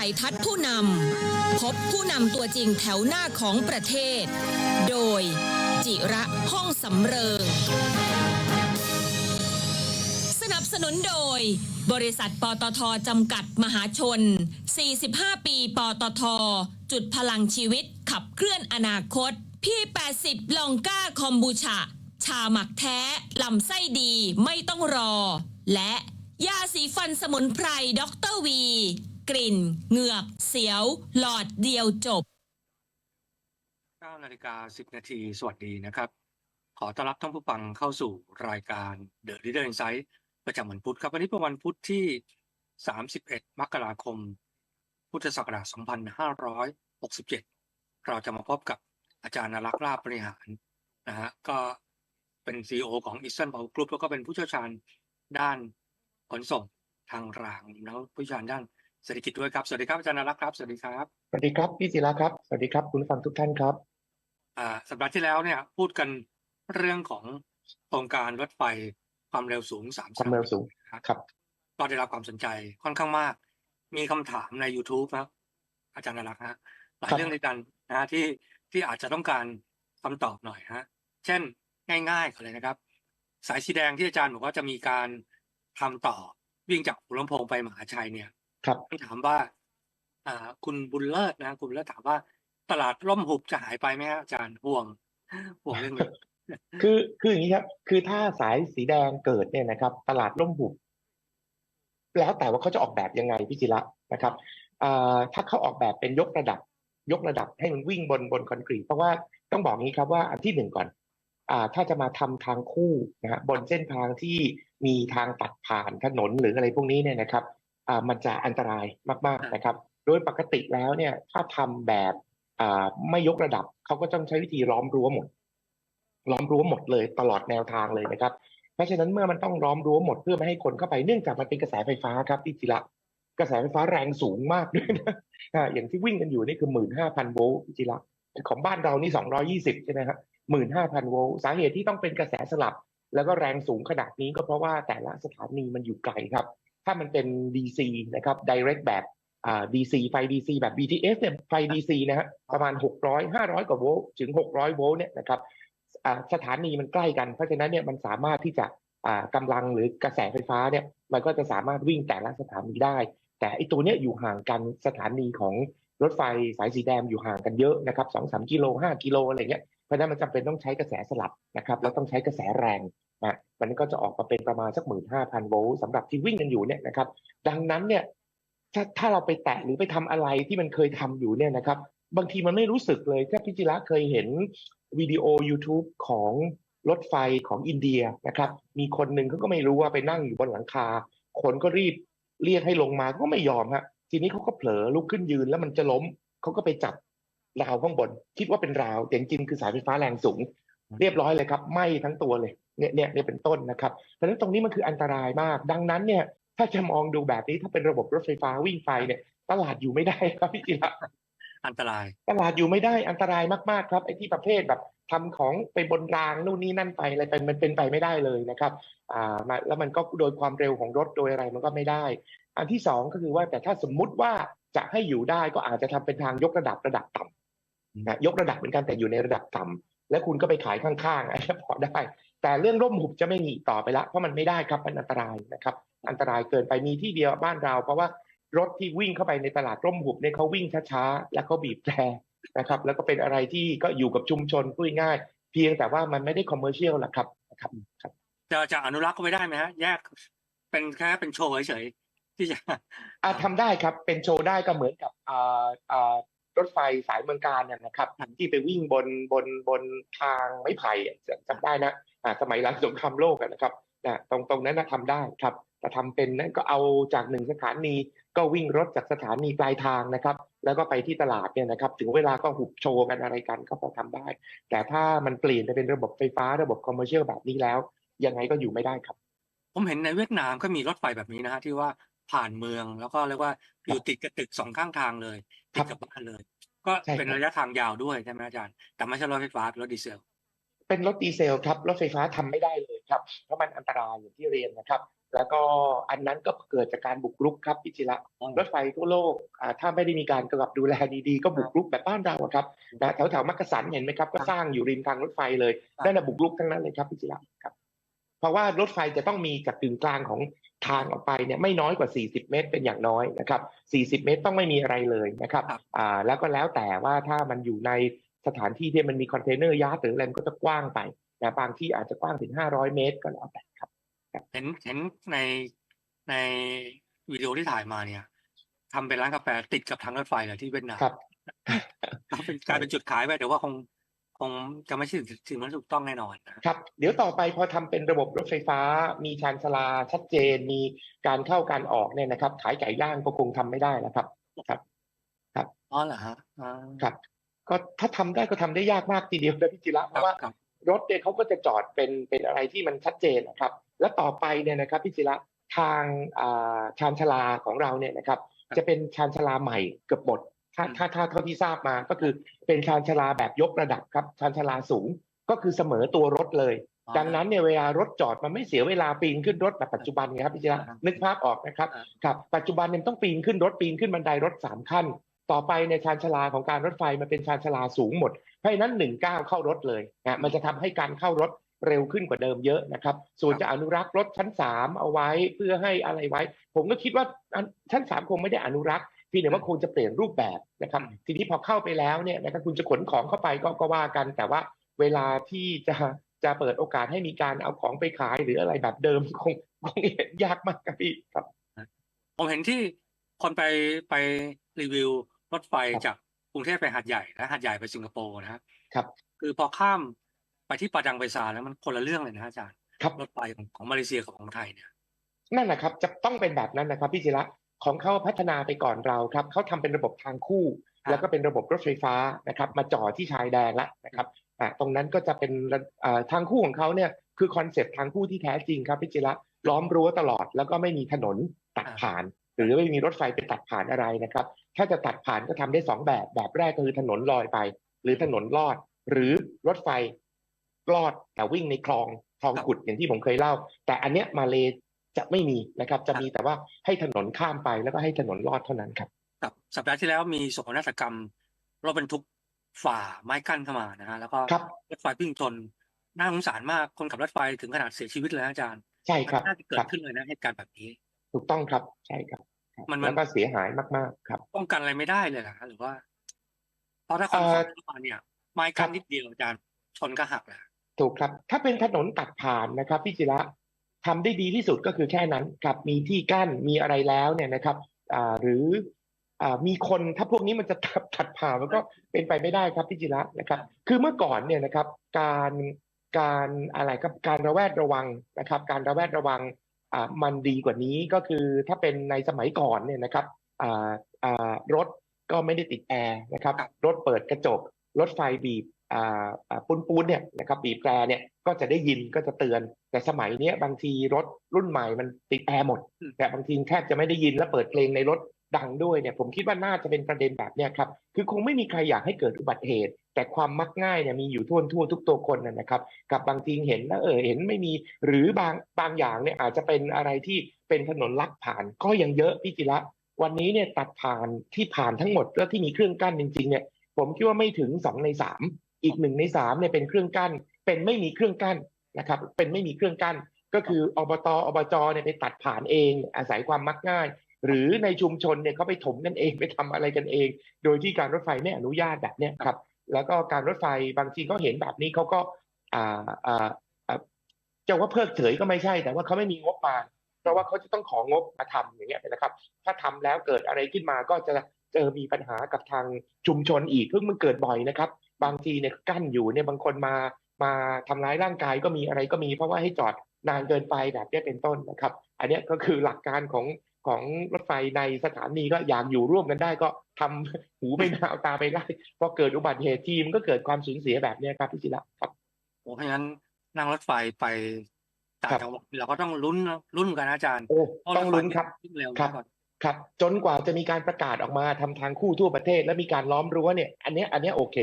สัยทัศน์ผู้นำ พบผู้นำตัวจริงแถวหน้าของประเทศ โดย จิระห้องสำเริง สนับสนุนโดย บริษัทปตทจำกัดมหาชน 45 ปีปตท จุดพลังชีวิตขับเคลื่อนอนาคต พี่ 80 ลองก้าคอมบูชา ชาหมักแท้ ลำไส้ดีไม่ต้องรอ และยาสีฟันสมุนไพรด็อกเตอร์วี กลิ่น เหงือก เสียว หลอดเดียวจบ 9นาฬิกา10 นาที สวัสดีนะครับ ขอต้อนรับท่านผู้ฟังเข้าสู่รายการ The Leader Insight ประจำวันพุธครับ วันนี้เป็นวันพุธที่ 31 มกราคม พุทธศักราช 2567 เราจะมาพบกับอาจารย์นรักษ์ลาบบริหารนะฮะก็เป็น CEO ของ Eastern Power Group แล้วก็เป็นผู้เชี่ยวชาญด้านขนส่งทางรางแล้วผู้เชี่ยวชาญด้าน เศรษฐกิจด้วยครับ สวัสดีครับอาจารย์นรักษ์ครับ สวัสดีครับ สวัสดีครับพี่ศิระครับ สวัสดีครับ คุณผู้ฟังทุกท่านครับ อ่า สัปดาห์ที่แล้วเนี่ยพูดกันเรื่องของโครงการรถไฟความเร็วสูงสามความเร็วสูงครับ ก็ได้รับความสนใจค่อนข้างมาก มีคำถามใน YouTube นะอาจารย์นรักษ์ฮะหลายครับเรื่องในกันนะฮะที่ที่อาจจะต้องการคำตอบหน่อยฮะ เช่นง่ายๆก่อนเลยนะครับ สายสีแดงที่อาจารย์บอกว่าจะมีการทำต่อวิ่งจากหัวลำโพงไปมหาชัยเนี่ย ครับต้องถามว่า อ่า คุณบุญเลิศนะคุณบุญเลิศถามว่า ตลาดร่มหุบจะหายไปไหมฮะอาจารย์ห่วงห่วงเรื่องนี้ คือคืออย่างนี้ครับ คือถ้าสายสีแดงเกิดเนี่ยนะครับ ตลาดล่มหุบ แล้วแต่ว่าเขาจะออกแบบยังไงพี่จิระนะครับอ่าถ้าเขาออกแบบเป็นยกระดับ ยกระดับให้มันวิ่งบนบนคอนกรีตเพราะว่าต้องบอกงี้ครับว่าอันที่หนึ่งก่อน อ่า ถ้าจะมาทำทางคู่นะฮะบนเส้นทางที่มีทางตัดผ่านถนนหรืออะไรพวกนี้เนี่ยนะครับอ่า มันจะอันตรายมากๆนะครับ โดยปกติแล้วเนี่ยถ้าทำแบบอ่าไม่ยกระดับเขาก็ต้องใช้วิธีล้อมรั้วหมด ล้อมรั้วหมดเลยตลอดแนวทางเลยนะครับ เพราะฉะนั้นเมื่อมันต้องล้อมรั้วหมดเพื่อไม่ให้คนเข้าไปเนื่องจากมันเป็นกระแสไฟฟ้าครับพี่จิระกระแสไฟฟ้าแรงสูงมากด้วยนะอ่าอย่างที่วิ่งกันอยู่นี่คือหมื่นห้าพันโวลต์พี่จิระของบ้านเรานี่สองร้อยี่สิบใช่ไหมครับหมื่นห้าพันโวลต์สาเหตุที่ต้องเป็นกระแสสลับ แล้วก็แรงสูงขนาดนี้ก็เพราะว่าแต่ละสถานีมันอยู่ไกลครับ ถ้ามันเป็น DC นะครับ direct แบบอ่า DC ไฟ DC แบบ BTS เนี่ยไฟ DC นะฮะประมาณ 600 500 กว่าโวลต์ถึง 600 โวลต์เนี่ยนะครับอ่าสถานีมันใกล้กัน เพราะฉะนั้นเนี่ยมันสามารถที่จะอ่ากำลังหรือกระแสไฟฟ้าเนี่ยมันก็จะสามารถวิ่งแต่ละสถานีได้ แต่ไอตัวเนี้ยอยู่ห่างกันสถานีของรถไฟสายสีแดงอยู่ห่างกันเยอะนะครับสองสามกิโลห้ากิโลอะไรเงี้ยเพราะฉะนั้นมันจำเป็นต้องใช้กระแสสลับนะครับแล้วต้องใช้กระแสแรง นะมันก็จะออกมาเป็นประมาณสักหมื่นห้าพันโวลต์สำหรับที่วิ่งกันอยู่เนี่ยนะครับ ดังนั้นเนี่ยถ้าถ้าเราไปแตะหรือไปทำอะไรที่มันเคยทำอยู่เนี่ยนะครับ บางทีมันไม่รู้สึกเลยถ้าพิจิระเคยเห็นวิดีโอ YouTube ของรถไฟของอินเดียนะครับ มีคนหนึ่งเขาก็ไม่รู้ว่าไปนั่งอยู่บนหลังคา คนก็รีบเรียกให้ลงมาก็ไม่ยอมฮะทีนี้เขาก็เผลอลุกขึ้นยืนแล้วมันจะล้มเขาก็ไปจับราวข้างบน คิดว่าเป็นราวแต่จริงคือสายไฟฟ้าแรงสูง เรียบร้อยเลยครับไหม้ทั้งตัวเลย เนี่ยเนี่ยเนี่ยเป็นต้นนะครับเพราะฉะนั้นตรงนี้มันคืออันตรายมาก ดังนั้นเนี่ยถ้าจะมองดูแบบนี้ถ้าเป็นระบบรถไฟฟ้าวิ่งไฟเนี่ยตลาดอยู่ไม่ได้ครับพี่จิระอันตราย ตลาดอยู่ไม่ได้อันตรายมากๆครับไอ้ที่ประเภทแบบทำของไปบนรางนู่นนี่นั่นไปอะไรไปมันเป็นไปไม่ได้เลยนะครับอ่ามาแล้วมันก็โดยความเร็วของรถโดยอะไรมันก็ไม่ได้ อันที่สองก็คือว่าแต่ถ้าสมมุติว่าจะให้อยู่ได้ก็อาจจะทำเป็นทางยกระดับระดับต่ำนะยกระดับเหมือนกันแต่อยู่ในระดับต่ำ แล้วคุณก็ไปขายข้างๆอันนี้พอได้ แต่เรื่องร่มหุบจะไม่มีอีกต่อไปละเพราะมันไม่ได้ครับมันอันตรายนะครับ อันตรายเกินไปมีที่เดียวบ้านเรา เพราะว่ารถที่วิ่งเข้าไปในตลาดร่มหุบเนี่ยเขาวิ่งช้าๆแล้วเขาบีบแตรนะครับ แล้วก็เป็นอะไรที่ก็อยู่กับชุมชนพูดง่ายๆเพียงแต่ว่ามันไม่ได้คอมเมอร์เชียลหรอกครับครับครับจะจะอนุรักษ์ก็ไม่ได้ไหมฮะแยกเป็นแค่เป็นโชว์เฉยๆที่จะอ่าทำได้ครับเป็นโชว์ได้ก็เหมือนกับอ่าอ่า รถไฟสายเมืองการเนี่ยนะครับ ที่ไปวิ่งบนบนบนทางไม้ไผ่อะจำได้นะอ่าสมัยหลังสงครามโลกนะครับนะตรงตรงนั้นนะทำได้ครับแต่ทำเป็นนั้นก็เอาจากหนึ่งสถานีก็วิ่งรถจากสถานีปลายทางนะครับ แล้วก็ไปที่ตลาดเนี่ยนะครับ ถึงเวลาก็หุบโชว์กันอะไรกันก็พอทำได้ แต่ถ้ามันเปลี่ยนไปเป็นระบบไฟฟ้าระบบคอมเมอร์เชียลแบบนี้แล้ว ยังไงก็อยู่ไม่ได้ครับ ผมเห็นในเวียดนามก็มีรถไฟแบบนี้นะฮะที่ว่าผ่านเมืองแล้วก็เรียกว่าอยู่ติดกับตึกสองข้างทางเลย ติดกับบ้านเลย ก็ใช่ครับเป็นระยะทางยาวด้วยใช่ไหมอาจารย์ แต่ไม่ใช่รถไฟฟ้าเป็นรถดีเซล เป็นรถดีเซลครับรถไฟฟ้าทำไม่ได้เลยครับ เพราะมันอันตรายอย่างที่เรียนนะครับ แล้วก็อันนั้นก็เกิดจากการบุกรุกครับพิจิระอ๋อรถไฟทั่วโลกอ่าถ้าไม่ได้มีการกำกับดูแลดีๆ ก็บุกรุกแบบบ้านเราอะครับนะแถวแถวๆมักกะสันเห็นไหมครับ ก็สร้างอยู่ริมทางรถไฟเลยครับนั่นนะบุกรุกทั้งนั้นเลยครับพิจิระครับ เพราะว่ารถไฟจะต้องมีจากกึ่งกลางของ ทางออกไปเนี่ยไม่น้อยกว่า 40 เมตร เป็นอย่างน้อยนะครับ 40 เมตรต้องไม่มีอะไรเลยนะครับครับอ่าแล้วก็แล้วแต่ว่าถ้ามันอยู่ในสถานที่ที่มันมีคอนเทนเนอร์ยาร์ดหรืออะไรมันก็จะกว้างไปนะบางที่อาจจะกว้างถึง 500 เมตรก็แล้วแต่ครับ เห็นเห็นในในวิดีโอที่ถ่ายมาเนี่ยทำเป็นร้านกาแฟติดกับทางรถไฟเลยที่เวียดนามครับก็เป็นกลายเป็นจุดขายไปแต่ว่าคง คงจะไม่ใช่สิ่งสิ่งที่ถูกต้องแน่นอนนะครับ เดี๋ยวต่อไปพอทำเป็นระบบรถไฟฟ้า มีชานชาลาชัดเจน มีการเข้าการออกเนี่ยนะครับ ขายไก่ย่างก็คงทำไม่ได้แล้วครับอ๋อเหรอฮะอ่าครับ ก็ถ้าทำได้ก็ทำได้ยากมากทีเดียวนะพี่จิระเพครับราะว่าครับรถเนี่ยเขาก็จะจอดเป็นเป็นอะไรที่มันชัดเจนนะครับ แล้วต่อไปเนี่ยนะครับพี่จิระทางอ่าชานชาลาของเราเนี่ยนะครับ จะเป็นชานชาลาใหม่เกือบหมด ถ้าถ้าถ้าเท่าที่ทราบมาก็คือเป็นชานชาลาแบบยกระดับครับชานชาลาสูงก็คือเสมอตัวรถเลยอ๋อดังนั้นเนี่ยเวลารถจอดมันไม่เสียเวลาปีนขึ้นรถแบบปัจจุบันไงครับพี่จิระอ่านึกภาพออกนะครับอ่าครับปัจจุบันเนี่ยต้องปีนขึ้นรถปีนขึ้นบันไดรถสามขั้น ต่อไปในชานชาลาของการรถไฟมันเป็นชานชาลาสูงหมดเพราะฉะนั้นหนึ่งก้าวเข้ารถเลยนะมันจะทำให้การเข้ารถเร็วขึ้นกว่าเดิมเยอะนะครับ ส่วนจะอนุรักษ์รถชั้นสามเอาไว้เพื่อให้อะไรไว้ ผมก็คิดว่าอันชั้นสามคงไม่ได้อนุรักษ์ เพียงแต่ว่าคงจะเปลี่ยนรูปแบบนะครับทีนี้พอเข้าไปแล้วเนี่ยนะครับคุณจะขนของเข้าไปก็ก็ว่ากัน แต่ว่าเวลาที่จะจะเปิดโอกาสให้มีการเอาของไปขายหรืออะไรแบบเดิมคงคงยากมากครับพี่ครับ ผมเห็นที่คนไปไปรีวิวรถไฟครับจากกรุงเทพไปหาดใหญ่นะหาดใหญ่ไปสิงคโปร์นะครับครับคือพอข้ามไปที่ปาดังเบซาแล้วมันคนละเรื่องเลยนะอาจารย์ครับรถไฟของของมาเลเซียกับของไทยเนี่ยนั่นนะครับ จะต้องเป็นแบบนั้นนะครับพี่จิระ ของเขาพัฒนาไปก่อนเราครับเขาทำเป็นระบบทางคู่ครับแล้วก็เป็นระบบรถไฟฟ้านะครับ มาจ่อที่ชายแดนละนะครับอ่าตรงนั้นก็จะเป็นระอ่าทางคู่ของเขาเนี่ยคือคอนเซปต์ทางคู่ที่แท้จริงครับพี่จิระล้อมรั้วตลอด แล้วก็ไม่มีถนนตัดผ่าน หรือไม่มีรถไฟไปตัดผ่านอะไรนะครับ ถ้าจะตัดผ่านก็ทำได้สองแบบแบบแรกก็คือถนนลอยไป หรือถนนลอด หรือรถไฟลอดแต่วิ่งในคลองคลองขุดอย่างที่ผมเคยเล่า แต่อันเนี้ยมาเล จะไม่มีนะครับจะมีแต่ว่าให้ถนนข้ามไปแล้วก็ให้ถนนลอดเท่านั้นครับกับสัปดาห์ที่แล้วมีโศกนาฏกรรมรถบรรทุกฝ่าไม้กั้นเข้ามานะฮะแล้วก็ครับรถไฟวิ่งชนน่าสงสารมากคนขับรถไฟถึงขนาดเสียชีวิตเลยนะอาจารย์ใช่ครับมันน่าจะเกิคดรับขึ้นเลยนะเหตุการณ์แบบนี้ ถูกต้องครับใช่ครับครับมันมันแล้วก็เสียหายมากๆ ครับป้องกันอะไรไม่ได้เลยเหรอฮะหรือว่าเพราะถ้าคนเอ่อขับเข้ามาเนี่ย ไม้กั้นครับนิดเดียวอาจารย์ชนก็หักแหละถูกครับ ถ้าเป็นถนนตัดผ่านนะครับพี่จิระ ทำได้ดีที่สุดก็คือแค่นั้นครับมีที่กั้นมีอะไรแล้วเนี่ยนะครับอ่าหรืออ่ามีคนถ้าพวกนี้มันจะตัดตัดผ่านมันก็เป็นไปไม่ได้ครับพี่จิระนะครับ คือเมื่อก่อนเนี่ยนะครับ การการอะไรครับการระแวดระวังนะครับ การระแวดระวังอ่ามันดีกว่านี้ก็คือถ้าเป็นในสมัยก่อนเนี่ยนะครับอ่าอ่ารถก็ไม่ได้ติดแอร์นะครับ รถเปิดกระจก รถไฟบีบอ่าอ่าปูนปูนเนี่ยนะครับบีบแตรเนี่ยก็จะได้ยินก็จะเตือน แต่สมัยเนี้ยบางทีรถรุ่นใหม่มันติดแอร์หมดอืมแต่บางทีแทบจะไม่ได้ยินและเปิดเพลงในรถดังด้วยเนี่ยผมคิดว่าน่าจะเป็นประเด็นแบบเนี้ยครับ คือคงไม่มีใครอยากให้เกิดอุบัติเหตุ แต่ความมักง่ายเนี่ยมีอยู่ทั่วทั่วทุกตัวคนนะนะครับ กับบางทีเห็นแล้วเออเห็นไม่มี หรือบางบางอย่างเนี่ยอาจจะเป็นอะไรที่เป็นถนนลักผ่านก็ยังเยอะพี่จิระวันนี้เนี่ยตัดผ่านที่ผ่านทั้งหมดแล้วที่มีเครื่องกั้นจริงๆเนี่ยผมคิดว่าไม่ถึงสองในสามอีกหนึ่งในสามเนี่ยเป็นเครื่องกั้น เป็นไม่มีเครื่องกั้น นะครับเป็นไม่มีเครื่องกั้นก็คืออบตอบจเนี่ยไปตัดผ่านเอง อาศัยความมักง่าย หรือในชุมชนเนี่ยเขาไปถมกันเองไปทำอะไรกันเอง โดยที่การรถไฟไม่อนุญาตแบบเนี้ยครับ แล้วก็การรถไฟบางทีเขาเห็นแบบนี้เขาก็อ่าอ่าจะว่าเพิกเฉยก็ไม่ใช่ แต่ว่าเขาไม่มีงบมา เพราะว่าเขาจะต้องของบมาทำอย่างเงี้ยนะครับ ถ้าทำแล้วเกิดอะไรขึ้นมาก็จะเจอมีปัญหากับทางชุมชนอีกเพิ่งมันเกิดบ่อยนะครับ บางทีเนี่ยกั้นอยู่เนี่ยบางคนมา มาทำร้ายร่างกายก็มีอะไรก็มี เพราะว่าให้จอดนานเกินไปแบบเนี้ยเป็นต้นนะครับ อันเนี้ยก็คือหลักการของของรถไฟในสถานีก็อยากอยู่ร่วมกันได้ก็ทำหูไปหน้าเอาตาไปได้พอเกิดอุบัติเหตุทีมนก็เกิดความสูญเสียแบบเนี้ยครับพี่จิระครับโอ้เพราะฉะนั้นนั่งรถไฟไปต่างครับจังหวัดเราก็ต้องลุ้นนะลุ้นกันนะอาจารย์โอ้เพราะต้องลุ้นครับถไฟวิ่งเร็วครับก่อนครับ จนกว่าจะมีการประกาศออกมาทำทางคู่ทั่วประเทศ และมีการล้อมรั้วเนี่ย อันเนี้ยอันเนี้ยโอเค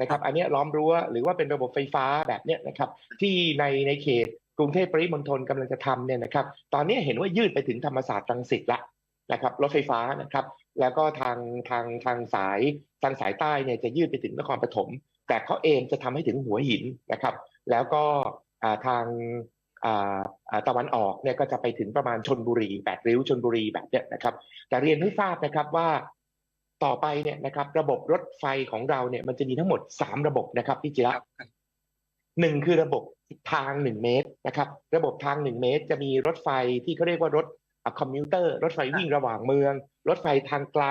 นะครับอันเนี้ยล้อมรั้วหรือว่าเป็นระบบไฟฟ้าแบบเนี้ยนะครับที่ในในเขตกรุงเทพปริมณฑลกำลังจะทำเนี่ยนะครับตอนนี้เห็นว่ายืดไปถึงธรรมศาสตร์รังสิตละนะครับรถไฟฟ้านะครับแล้วก็ทางทางทางสายทางสายใต้เนี่ยจะยืดไปถึงนครปฐมแต่เขาเองจะทำให้ถึงหัวหินนะครับ แล้วก็อ่าทางอ่าอ่าตะวันออกเนี่ยก็จะไปถึงประมาณชนบุรีแปดริ้วชนบุรีแบบเนี้ยนะครับ แต่เรียนให้ทราบนะครับว่า ต่อไปเนี่ยนะครับระบบรถไฟของเราเนี่ยมันจะมีทั้งหมด 3 ระบบนะครับพี่จิคระรับหนึ่งคือระบบทาง 1 เมตรนะครับ ระบบทาง 1 เมตร จะมีรถไฟที่เขาเรียกว่ารถคอมมิวเตอร์ รถไฟวิ่งระหว่างเมือง รถไฟทางไกล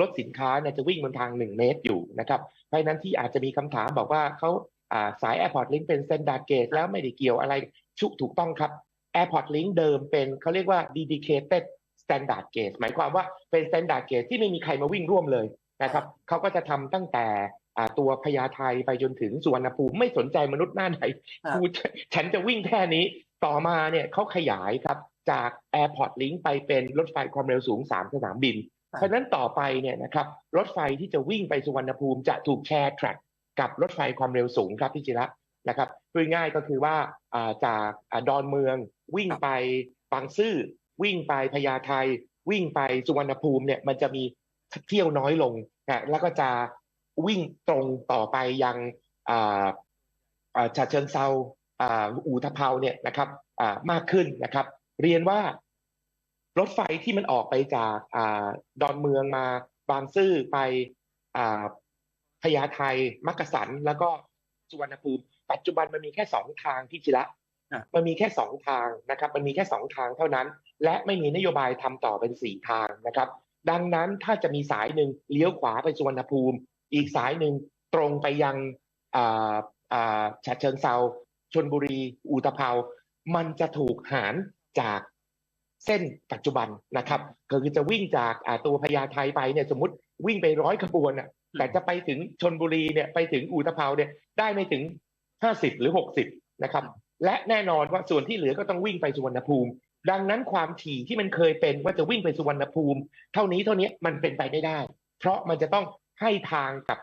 รถสินค้าเนี่ยจะวิ่งบนทาง 1 เมตรอยู่นะครับเพราะฉะนั้นที่อาจจะมีคำถามบอกว่าเขาอ่าสาย Airport Link เป็น Standard Gauge แล้วไม่ได้เกี่ยวอะไรชุถูกต้องครับ Airport Link เดิมเป็นเขาเรียกว่า dedicated standard gauge หมายความว่าเป็น standard gauge ที่ไม่มีใครมาวิ่งร่วมเลยนะครับเขาก็จะทำตั้งแต่อ่าตัวพญาไทไปจนถึงสุวรรณภูมิไม่สนใจมนุษย์หน้าไหนครับกูจะฉันจะวิ่งแค่นี้ ต่อมาเนี่ยเขาขยายครับจาก Airport Link ไปเป็นรถไฟความเร็วสูง 3 สนามบิน เพราะฉะนั้นต่อไปเนี่ยนะครับรถไฟที่จะวิ่งไปสุวรรณภูมิจะถูกแชร์แทร็กกับรถไฟความเร็วสูงครับพี่จิระนะครับพูดง่ายๆก็คือว่าอ่าจากอ่าดอนเมืองวิ่งครับไปบางซื่อ วิ่งไปพญาไทวิ่งไปสุวรรณภูมิเนี่ยมันจะมีเที่ยวน้อยลงนะแล้วก็จะวิ่งตรงต่อไปยังอ่าอ่าฉะเชิงเซาอ่าอู่ทะเภาเนี่ยนะครับอ่ามากขึ้นนะครับ เรียนว่ารถไฟที่มันออกไปจากอ่าดอนเมืองมาบางซื่อไปอ่าพญาไทมักกะสัน แล้วก็สุวรรณภูมิปัจจุบันมันมีแค่สองทางพี่จิระอะมันมีแค่สองทางนะครับ มันมีแค่สองทางเท่านั้น และไม่มีนโยบายทำต่อเป็นสี่ทางนะครับ ดังนั้นถ้าจะมีสายหนึ่งเลี้ยวขวาไปสุวรรณภูมิ อีกสายหนึ่งตรงไปยังฉะเชิงเซาชนบุรี อุตภเปามันจะถูกหารจากเส้นปัจจุบันนะครับก็คือจะวิ่งจากตัวพญาไทไปเนี่ยสมมติวิ่งไปร้อยขบวนอะแต่จะไปถึงชนบุรีเนี่ยไปถึงอุตภเปาเนี่ยได้ไม่ถึง50หรือ60นะครับ และแน่นอนว่าส่วนที่เหลือก็ต้องวิ่งไปสุวรรณภูมิ ดังนั้นความถี่ที่มันเคยเป็นว่าจะวิ่งไปสุวรรณภูมิ เท่านี้เท่านี้มันเป็นไปไม่ได้ เพราะมันจะต้องให้ทางกับ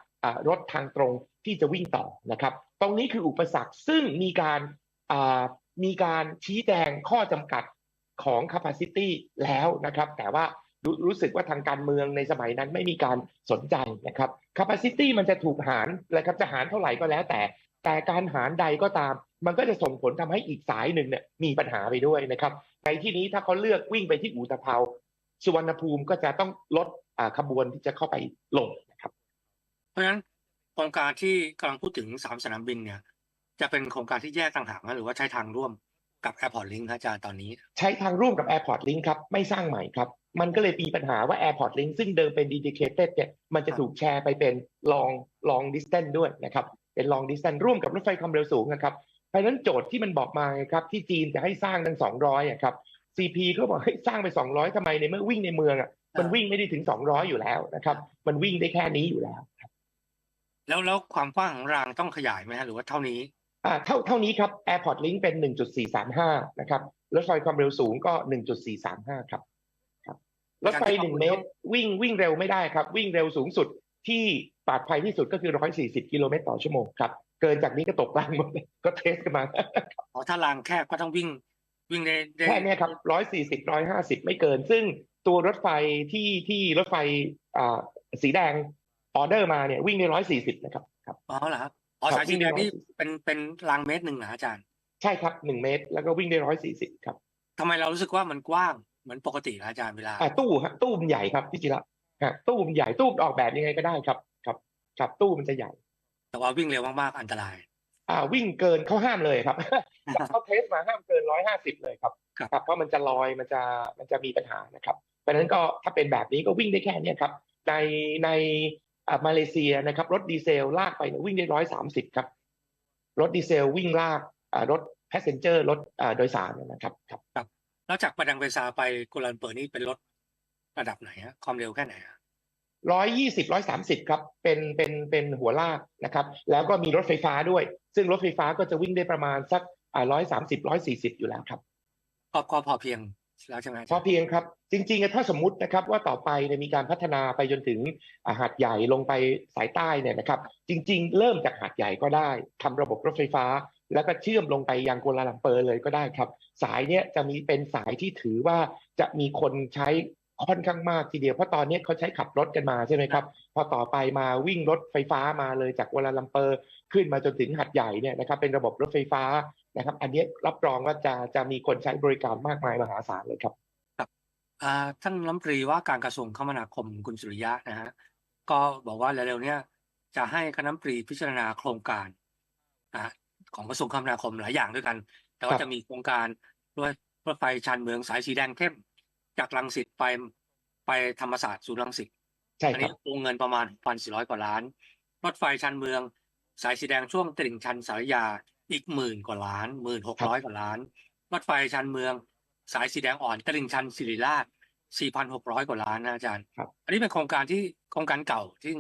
รถทางตรงที่จะวิ่งต่อนะครับ ตรงนี้คืออุปสรรคซึ่งมีการมีการชี้แจงข้อจำกัดของ capacity แล้วนะครับ แต่ว่ารู้รู้สึกว่าทางการเมืองในสมัยนั้นไม่มีการสนใจนะครับ capacity มันจะถูกหารนะครับจะหารเท่าไหร่ก็แล้วแต่ แต่การหารใดก็ตาม มันก็จะส่งผลทำให้อีกสายหนึ่งเนี่ยมีปัญหาไปด้วยนะครับ ในที่นี้ถ้าเขาเลือกวิ่งไปที่อู่ตะเภาสุวรรณภูมิก็จะต้องลดอ่าขบวนที่จะเข้าไปลงนะครับ เพราะฉะนั้นโครงการที่กำลังพูดถึงสามสนามบินเนี่ย จะเป็นโครงการที่แยกต่างหากนะหรือว่าใช้ทางร่วมกับ Airport Link ครับอาจารย์ตอนนี้ ใช้ทางร่วมกับ Airport Link ครับ ไม่สร้างใหม่ครับ มันก็เลยมีปัญหาว่า Airport Link ซึ่งเดิมเป็น dedicated เนี่ยมันจะถูกแชร์ไปเป็น long long distance ด้วยนะครับ เป็น long distance ร่วมกับรถไฟความเร็วสูงนะครับ เพราะฉะนั้นโจทย์ที่มันบอกมาไงครับที่จีนจะให้สร้างทั้ง200อะครับ CP ก็บอกให้สร้างไป200ทำไมในเมื่อวิ่งในเมืองอะมันวิ่งไม่ได้ถึง200อยู่แล้วนะครับ มันวิ่งได้แค่นี้อยู่แล้วแล้วแล้วความกว้างของรางต้องขยายไหมฮะหรือว่าเท่านี้อ่าเท่าเท่านี้ครับ Airport Link เป็น 1.435 นะครับรถไฟความเร็วสูงก็ 1.435 ครับครับรถไฟ1เมตรวิ่งวิ่งเร็วไม่ได้ครับ วิ่งเร็วสูงสุดที่ปลอดภัยที่สุดก็คือ 140 กิโลเมตรต่อชั่วโมงครับ เกินจากนี้ก็ตกรางหมดเลยก็เทสกันมาอ๋อถ้ารางแคบก็ต้องวิ่ง วิ่งได้ได้แค่เนี้ยครับ140 150ไม่เกิน ซึ่งตัวรถไฟที่ที่รถไฟอ่าสีแดงออเดอร์มาเนี่ยวิ่งได้140นะครับครับอ๋อเหรอครับอ๋อครับสายสีแดงวิ่งได้นี่140เป็นเป็นรางเมตรหนึ่งเหรออาจารย์ ใช่ครับ1เมตร แล้วก็วิ่งได้140ครับทำไมเรารู้สึกว่ามันกว้างเหมือนปกติเหรออาจารย์เวลาอ่าตู้ฮะตู้มันใหญ่ครับพี่จิระฮะตู้มันใหญ่ตู้มันออกแบบยังไงก็ได้ครับ ครับ ครับตู้มันจะใหญ่ แต่ว่าวิ่งเร็วมากๆอันตราย อ่าวิ่งเกินเขาห้ามเลยครับเขาเทสมาห้ามเกินร้อยห้าสิบเลยครับครับครับเพราะมันจะลอยมันจะมันจะมีปัญหานะครับเพราะฉะนั้นก็ถ้าเป็นแบบนี้ก็วิ่งได้แค่เนี้ยครับ ในในอ่ามาเลเซียนะครับรถดีเซลลากไปเนี่ยวิ่งได้ร้อยสามสิบครับ รถดีเซลวิ่งลากอ่ารถแพสเซนเจอร์รถอ่าโดยสารเนยนะครับครับ แล้วจากประดังเบซาไปกุลันเปิดนี่เป็นรถระดับไหนฮะความเร็วแค่ไหนฮะ ร้อยยี่สิบร้อยสามสิบครับเป็นเป็นเป็นหัวลากนะครับ แล้วก็มีรถไฟฟ้าด้วย ซึ่งรถไฟฟ้าก็จะวิ่งได้ประมาณสักอ่าร้อยสามสิบร้อยสี่สิบอยู่แล้วครับก็ก็พอเพียงแล้วใช่ไหมอาพอจารย์เพียงครับ จริงๆอะถ้าสมมุตินะครับว่าต่อไปเนี่ยมีการพัฒนาไปจนถึงอ่าหาดใหญ่ลงไปสายใต้เนี่ยนะครับ จริง ๆ เริ่มจากหาดใหญ่ก็ได้ทำระบบรถไฟฟ้า แล้วก็เชื่อมลงไปยังกัวลาลัมเปอร์เลยก็ได้ครับ สายเนี้ยจะมีเป็นสายที่ถือว่าจะมีคนใช้ ค่อนข้างมากทีเดียวเพราะตอนนี้เขาใช้ขับรถกันมาใช่ไหมครับ พอต่อไปมาวิ่งรถไฟฟ้ามาเลยจากกัวลาลัมเปอร์ขึ้นมาจนถึงหัดใหญ่เนี่ยนะครับเป็นระบบรถไฟฟ้านะครับ อันนี้รับรองว่าจะจะมีคนใช้บริการมากมายมหาศาลเลยครับอ่าท่านรัฐมนตรีว่าการกระทรวงคมนาคมคุณสุริยะนะฮะก็บอกว่าเร็วๆเนี้ยจะให้คณะรัฐมนตรีพิจารณาโครงการอ่าของกระทรวงคมนาคมหลายอย่างด้วยกัน แต่ว่าครับจะมีโครงการด้วยรถไฟชานเมืองสายสีแดงเข้ม จากรังสิตไปไปธรรมศาสตร์สู่รังสิตใช่อันครันี้บวงเงินประมาณพันสี่ร้อยกว่าล้าน รถไฟชานเมือง สายสีแดงช่วงตลิ่งชันสารยาอีกหมื่นกว่าล้านหมื่นหกร้อยกว่าล้าน รถไฟชานเมือง สายสีแดงอ่อนตลิ่งชันสิริราชสี่พันหกร้อยกว่าล้านนะอาจารย์ครับอันนี้เป็นโครงการที่โครงการเก่าที่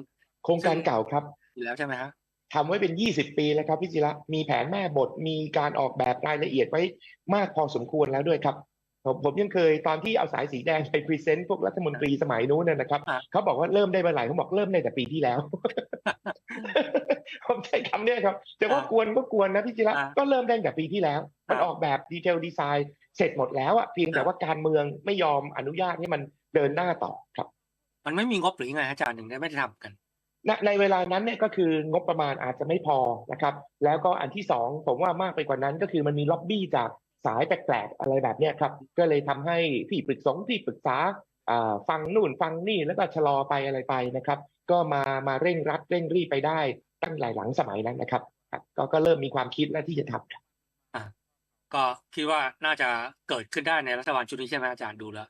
โครงการเก่าครับอยู่แล้วใช่ไหมฮะทำไว้เป็น 20 ปีแล้วครับพี่จิระมีแผนแม่บทมีการออกแบบรายละเอียดไว้มากพอสมควรแล้วด้วยครับ ผมผมยังเคยตอนที่เอาสายสีแดงไปพรีเซนต์พวกรัฐมนตรีสมัยนู้นนะนะครับอะเขาบอกว่าเริ่มได้เมื่อไหร่ผมบอกเริ่มได้แต่ปีที่แล้ว ผมใช้คำเนี้ยครับแต่ว่ากวนก็กวนนะพี่จิระอะก็เริ่มได้แต่ปีที่แล้ว มันอะออกแบบดีเทลดีไซน์เสร็จหมดแล้วอะเพียงแต่ว่าการเมืองไม่ยอมอนุญาตให้มันเดินหน้าต่อครับ มันไม่มีงบหรือยังไงฮะอาจารย์ถึงได้ไม่ได้ทำกันณในเวลานั้นเนี่ยก็คืองบประมาณอาจจะไม่พอนะครับ แล้วก็อันที่สองผมว่ามากไปกว่านั้นก็คือมันมีล็อบบี้จาก สายแปลกๆอะไรแบบเนี้ยครับ ก็เลยทำให้ที่ปรึกษงที่ปรึกษาอ่าฟังนู่นฟังนี่แล้วก็ชะลอไปอะไรไปนะครับ ก็มามาเร่งรัดเร่งรีบไปได้ตั้งหลายหลังสมัยนั้นนะครับครับก็ก็เริ่มมีความคิดแล้วที่จะทำครับก็คิดว่าน่าจะเกิดขึ้นได้ในรัฐบาลชุดนี้ใช่ไหมอาจารย์ดูแล้ว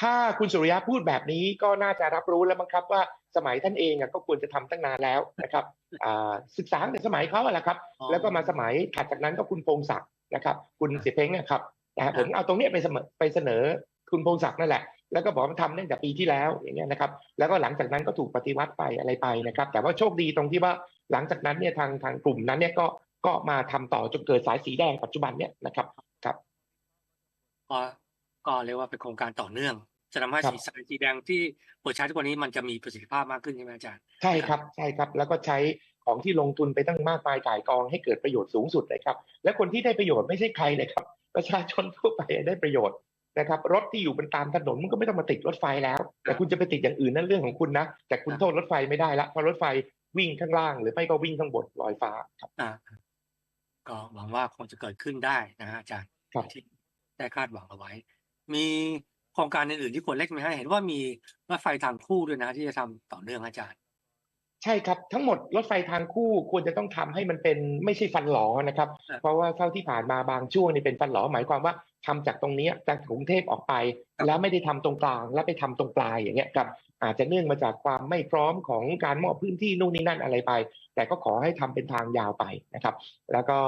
ถ้าคุณสุริยะพูดแบบนี้ก็น่าจะรับรู้แล้วมั้งครับว่าสมัยท่านเองอะก็ควรจะทำตั้งนานแล้วนะครับอ่าศึกษาในสมัยเขาอะแหละครับอ๋อแล้วก็มาสมัยถัดจากนั้นก็คุณพงศักดิ์ นะครับ คุณเสียเพ้งนะครับนะฮะผมเอาตรงเนี้ยไปเสมอไปเสนอคุณพงศักดิ์นั่นแหละแล้วก็บอกว่าทำตั้งแต่ปีที่แล้วอย่างเงี้ยนะครับ แล้วก็หลังจากนั้นก็ถูกปฏิวัติไปอะไรไปนะครับ แต่ว่าโชคดีตรงที่ว่าหลังจากนั้นเนี่ยทางทางกลุ่มนั้นเนี่ยก็ก็มาทำต่อจนเกิดสายสีแดงปัจจุบันเนี่ยนะครับครับก็ก็เรียกว่าเป็นโครงการต่อเนื่อง จะทำให้ครับสีสายสีแดงที่เปิดใช้ทุกวันนี้มันจะมีประสิทธิภาพมากขึ้นใช่ไหมอาจารย์ใช่ครับใช่ครับ แล้วก็ใช้ของที่ลงทุนไปตั้งมากมายจ่ายกองให้เกิดประโยชน์สูงสุดเลยครับ และคนที่ได้ประโยชน์ไม่ใช่ใครเลยครับ ประชาชนทั่วไปได้ประโยชน์นะครับรถที่อยู่บนตามถนนมันก็ไม่ต้องมาติดรถไฟแล้ว แต่คุณจะไปติดอย่างอื่นนั่นเรื่องของคุณนะ แต่คุณโทษรถไฟไม่ได้ละเพราะรถไฟวิ่งข้างล่าง หรือไม่ก็วิ่งข้างบนลอยฟ้าครับอ่าก็หวังว่าคงจะเกิดขึ้นได้นะฮะอาจารย์ครับที่ได้คาดหวังเอาไว้ มีโครงการอื่นๆที่ควรเล็กไหมฮะเห็นว่ามีรถไฟทางคู่ด้วยนะ ที่จะทำต่อเนื่องอาจารย์ ใช่ครับทั้งหมดรถไฟทางคู่ควรจะต้องทำให้มันเป็นไม่ใช่ฟันหลอนะครับครับ เพราะว่าเท่าที่ผ่านมาบางช่วงนี่เป็นฟันหลอหมายความว่าทำจากตรงเนี้ยจากกรุงเทพออกไป แล้วไม่ได้ทำตรงกลาง แล้วไปทำตรงปลายอย่างเงี้ยครับ อาจจะเนื่องมาจากความไม่พร้อมของการมอบพื้นที่นู่นนี่นั่นอะไรไป แต่ก็ขอให้ทำเป็นทางยาวไปนะครับ แล้วก็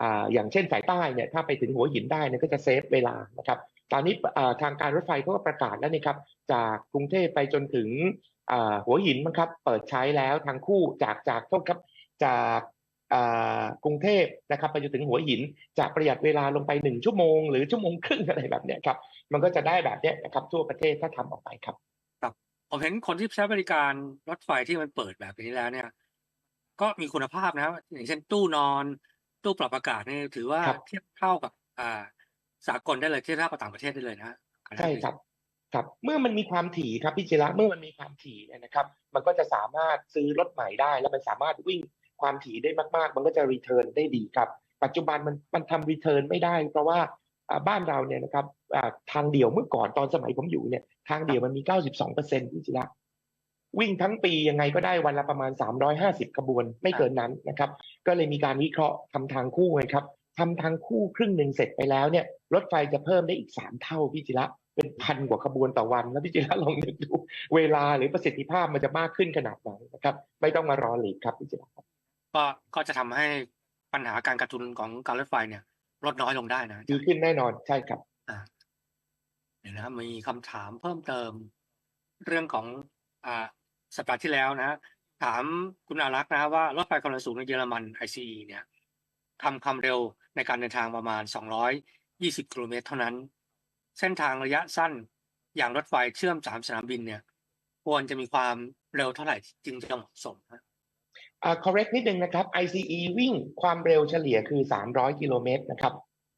อ่าอย่างเช่นสายใต้เนี่ยถ้าไปถึงหัวหินได้เนี่ยก็จะเซฟเวลานะครับตอนนี้อ่าทางการรถไฟเขาก็ประกาศแล้วนะครับจากกรุงเทพไปจนถึงอ่า หัวหินมั้งครับเปิดใช้แล้วทางคู่จากจากโทษครับจากอ่ากรุงเทพนะครับไปจนถึงหัวหินจะประหยัดเวลาลงไปหนึ่งชั่วโมง หรือชั่วโมงครึ่งอะไรแบบเนี้ยครับมันก็จะได้แบบเนี้ยนะครับทั่วประเทศถ้าทำออกไปครับผมเห็นคนที่ใช้บริการรถไฟที่มันเปิดแบบนี้แล้วเนี่ย ก็มีคุณภาพนะครับอย่างเช่นตู้นอน ตู้ปรับอากาศนี่ถือว่าครับเทียบเท่ากับอ่าสากลได้เลยเทียบเท่ากับต่างประเทศได้เลยนะฮะใช่ครับ ครับเมื่อมันมีความถี่ครับพี่จิระเมื่อมันมีความถี่เนี่ยนะครับมันก็จะสามารถซื้อรถใหม่ได้ แล้วมันสามารถวิ่งความถี่ได้มาก ๆ มันก็จะรีเทิร์นได้ดีครับ ปัจจุบันมันมันทำรีเทิร์นไม่ได้ เพราะว่าบ้านเราเนี่ยนะครับทางเดี่ยวเมื่อก่อนตอนสมัยผมอยู่เนี่ยทางเดี่ยวมันมี 92เปอร์เซ็นต์พี่จิระวิ่งทั้งปียังไงก็ได้วันละประมาณ 350ขบวนไม่เกินนั้นนะครับ ก็เลยมีการวิเคราะห์ทำทางคู่ไงครับทำทางคู่ครึ่งหนึ่งเสร็จไปแล้วเนี่ยรถไฟจะเพิ่มได้อีกสามเท่าพี่จิระ เป็นพันกว่าขบวนต่อวันแล้วพี่จิระลองนึกดูเวลาหรือประสิทธิภาพมันจะมากขึ้นขนาดไหนนะครับ ไม่ต้องมารอหลีกครับพี่จิระครับก็ก็จะทำให้ปัญหาการกระทุนของการรถไฟเนี่ย ลดน้อยลงได้นะอาจารย์ดีขึ้นแน่นอนใช่ครับอ่าเดี๋ยวนะมีคำถามเพิ่มเติม เรื่องของอ่าสัปดาห์ที่แล้วนะถามคุณอารักษ์นะว่ารถไฟความเร็วสูงในเยอรมัน ICE เนี่ยทำความเร็วในการเดินทางประมาณ 220 กิโลเมตรเท่านั้น เส้นทางระยะสั้น อย่างรถไฟเชื่อมสามสนามบินเนี่ย ควรจะมีความเร็วเท่าไหร่จึงจะเหมาะสมฮะอ่า correct นิดนึงนะครับ ICE วิ่งความเร็วเฉลี่ยคือ 300 กิโลเมตรนะครับ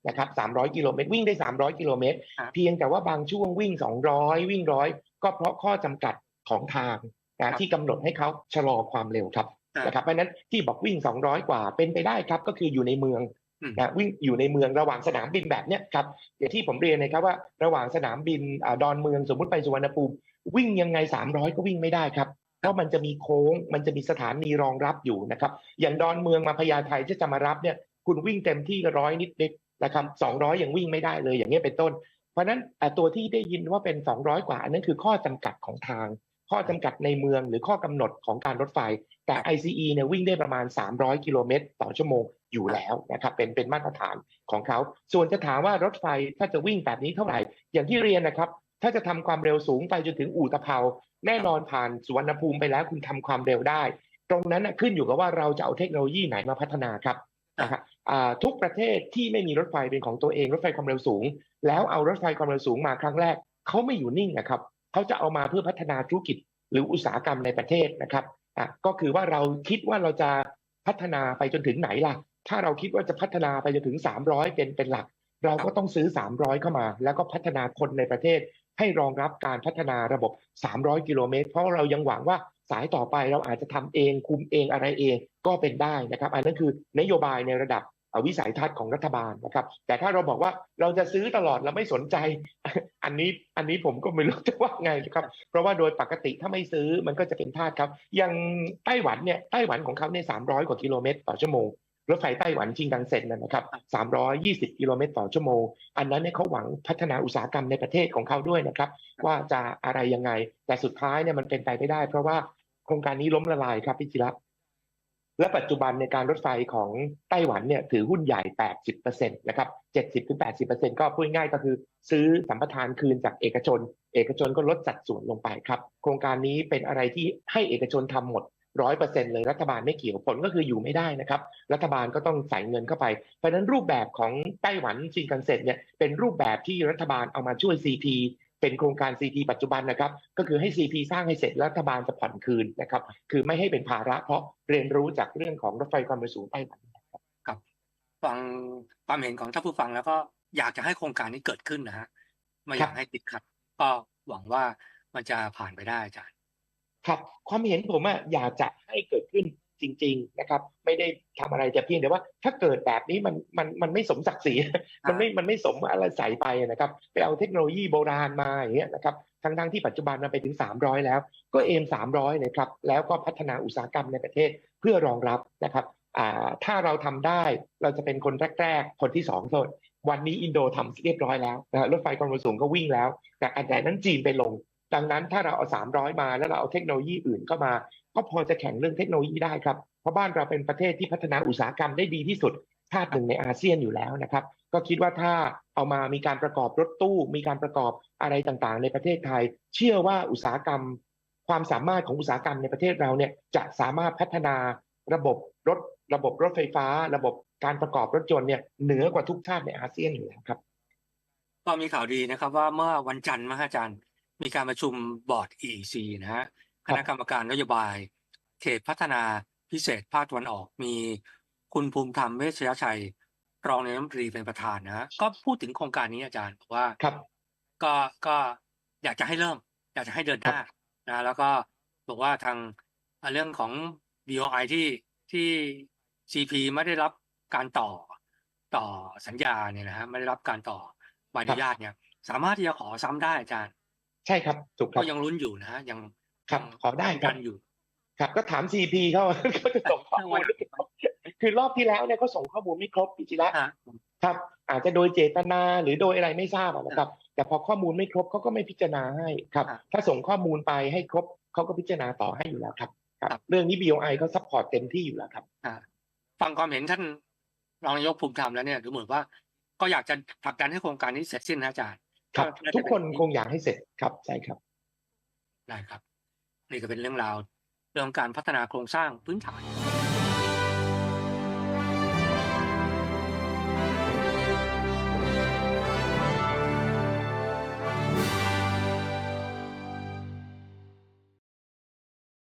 นะครับ300 กิโลเมตรวิ่งได้ 300 กิโลเมตรครับเพียงแต่ว่าบางช่วงวิ่ง 200 วิ่งร้อยก็เพราะข้อจำกัดของทางนะที่กำหนดให้เขาชะลอความเร็วครับครับนะครับเพราะฉะนั้นที่บอกวิ่ง 200 กว่าเป็นไปได้ครับ ก็คืออยู่ในเมืองอืม นะวิ่งอยู่ในเมืองระหว่างสนามบินแบบเนี้ยครับอย่างที่ผมเรียนนะครับว่าระหว่างสนามบินอดอนเมืองสมมติไปสุวรรณภูมิวิ่งยังไง 300 ก็วิ่งไม่ได้ครับเพราะมันจะมีโค้งมันจะมีสถานีรองรับอยู่นะครับ อย่างดอนเมืองมาพญาไทที่จะมารับเนี่ยคุณวิ่งเต็มที่ร้อยนิดๆนะครับ200ยังวิ่งไม่ได้เลยอย่างนี้ยเป็นต้น เพราะนั้นตัวที่ได้ยินว่าเป็น 200 กว่าอันนั้นคือข้อจำกัดของทาง ข้อจำกัดในเมืองหรือข้อกำหนดของการรถไฟ แต่ ICE เนี่ยวิ่งได้ประมาณ 300 กิโลเมตรต่อชั่วโมง อยู่แล้วนะครับเป็นเป็นมาตรฐานของเขา ส่วนจะถามว่ารถไฟถ้าจะวิ่งแบบนี้เท่าไหร่ อย่างที่เรียนนะครับ ถ้าจะทำความเร็วสูงไปจนถึงอู่ตะเภาแน่นอนผ่านสุวรรณภูมิไปแล้วคุณทำความเร็วได้ ตรงนั้นนะขึ้นอยู่กับว่าเราจะเอาเทคโนโลยีไหนมาพัฒนาครับนะครับทุกประเทศที่ไม่มีรถไฟเป็นของตัวเองรถไฟความเร็วสูง แล้วเอารถไฟความเร็วสูงมาครั้งแรกเขาไม่อยู่นิ่งนะครับเขาจะเอามาเพื่อพัฒนาธุรกิจหรืออุตสาหกรรมในประเทศนะครับอะก็คือว่าเราคิดว่าเราจะพัฒนาไปจนถึงไหนล่ะ ถ้าเราคิดว่าจะพัฒนาไปจนถึง 300 เป็นเป็นหลัก เราก็ต้องซื้อ 300 เข้ามา แล้วก็พัฒนาคนในประเทศ ให้รองรับการพัฒนาระบบ 300 กิโลเมตร เพราะเรายังหวังว่าสายต่อไปเราอาจจะทำเองคุมเองอะไรเองก็เป็นได้นะครับ อันนั้นคือนโยบายในระดับวิสัยทัศน์ของรัฐบาลนะครับ แต่ถ้าเราบอกว่าเราจะซื้อตลอดเราไม่สนใจ อันนี้อันนี้ผมก็ไม่รู้จะว่าไงนะครับ เพราะว่าโดยปกติถ้าไม่ซื้อมันก็จะเป็นทาสครับอย่างไต้หวันเนี่ยไต้หวันของเขาเนี่ย300กว่ากิโลเมตรต่อชั่วโมง รถไฟไต้หวันชิงดังเซ็นนะนะครับ 320 กิโลเมตรต่อชั่วโมง อันนั้นเนี่ยเขาหวังพัฒนาอุตสาหกรรมในประเทศของเขาด้วยนะครับ ว่าจะอะไรยังไง แต่สุดท้ายเนี่ยมันเป็นไปไม่ได้ เพราะว่าโครงการนี้ล้มละลายครับพี่จิระและปัจจุบันในการรถไฟของไต้หวันเนี่ยถือหุ้นใหญ่ 80%นะครับ70-80%ก็พูดง่ายก็คือ ซื้อสัมปทานคืนจากเอกชน เอกชนก็ลดสัดส่วนลงไปครับ โครงการนี้เป็นอะไรที่ให้เอกชนทำหมด ร้อยเปอร์เซ็นเลยรัฐบาลไม่เกี่ยวผลก็คืออยู่ไม่ได้นะครับ รัฐบาลก็ต้องใส่เงินเข้าไป เพราะฉะนั้นรูปแบบของไต้หวันชินกันเซ็นเนี่ยเป็นรูปแบบที่รัฐบาลเอามาช่วย CP เป็นโครงการ CP ปัจจุบันนะครับ ก็คือให้ CP สร้างให้เสร็จรัฐบาลจะผ่อนคืนนะครับ คือไม่ให้เป็นภาระเพราะเรียนรู้จากเรื่องของรถไฟความเร็วสูงไต้หวันฟังความเห็นของท่านผู้ฟังแล้วก็อยากจะให้โครงการนี้เกิดขึ้นนะฮะไม่อยากให้ติดขัด ก็หวังว่ามันจะผ่านไปได้อาจารย์ ครับความเห็นผมอะอยากจะให้เกิดขึ้นจริง ๆนะครับ ไม่ได้ทำอะไรแต่เพียงแต่ว่า ถ้าเกิดแบบนี้มันมันมันไม่สมศักดิ์ศรีมันไม่มันไม่สมอะไรใส่ไปนะครับ ไปเอาเทคโนโลยีโบราณมาอย่างเงี้ยนะครับทั้งทั้งที่ปัจจุบันมันไปถึง 300 แล้ว ก็เอม300เลยครับแล้วก็พัฒนาอุตสาหกรรมในประเทศเพื่อรองรับนะครับอ่าถ้าเราทำได้เราจะเป็นคนแรกๆ คนที่สองโทษวันนี้อินโดทำเรียบร้อยแล้วนะฮะรถไฟความเร็วสูงก็วิ่งแล้ว แต่อันแต่นั้นจีนไปลง ดังนั้นถ้าเราเอา300 มาแล้วเราเอาเทคโนโลยีอื่นเข้ามา ก็พอจะแข่งเรื่องเทคโนโลยีได้ครับ เพราะบ้านเราเป็นประเทศที่พัฒนาอุตสาหกรรมได้ดีที่สุดชาติหนึ่งในอาเซียนอยู่แล้วนะครับ ก็คิดว่าถ้าเอามามีการประกอบรถตู้ มีการประกอบอะไรต่างๆ ในประเทศไทย เชื่อว่าอุตสาหกรรม ความสามารถของอุตสาหกรรมในประเทศเราเนี่ยจะสามารถพัฒนาระบบรถระบบรถไฟฟ้า ระบบการประกอบรถยนต์เนี่ยเหนือกว่าทุกชาติในอาเซียนอยู่แล้วครับ ก็มีข่าวดีนะครับว่าเมื่อวันจันทร์มาอาจารย์ มีการประชุมบอร์ด EEC นะฮะคณะกรรมการนโยบาย เขตพัฒนาพิเศษภาคตะวันออกมีคุณภูมิธรรมเวชยชัย รองนายกรัฐมนตรีเป็นประธานนะฮะก็พูดถึงโครงการนี้อาจารย์บอกว่าครับ ก็ก็อยากจะให้เริ่ม อยากจะให้เดินหน้านะแล้วก็บอกว่าทางอะเรื่องของ BOI ที่ที่ CP ไม่ได้รับการต่อต่อสัญญาเนี่ยนะฮะไม่ได้รับการต่อใบอนุญาตเนี่ย สามารถที่จะขอซ้ำได้อาจารย์ ใช่ครับถูกครัก็บยังลุ้นอยู่นะฮะยังครับยังขอได้ครับกันอยู่ ครับก็ถาม CP เขาเขาจะส่งข้อมูลหรือเปล่าคือรอบที่แล้วเนี่ยเขาส่งข้อมูลไม่ครบพิจิระฮะครับ อาจจะโดยเจตนาหรือโดยอะไรไม่ทราบอะนะครับ แต่พอข้อมูลไม่ครบเขาก็ไม่พิจารณาให้ครับครับ ถ้าส่งข้อมูลไปให้ครบเขาก็พิจารณาต่อให้อยู่แล้วครับครับครับเรื่องนี้ BOI เขาซัพพอร์ตเต็มที่อยู่แล้วครับอ่าฟังความเห็นท่านรองนายกภูมิธรรมแล้วเนี่ยดูเหมือนว่า ก็อยากจะผลักดันให้โครงการนี้เสร็จสิ้นนะอาจารย์ ครับน่าจะทุกคนเป็คงอยากให้เสร็จครับใช่ครับได้ครับ นี่ก็เป็นเรื่องราวเรื่องของการพัฒนาโครงสร้างพื้นฐาน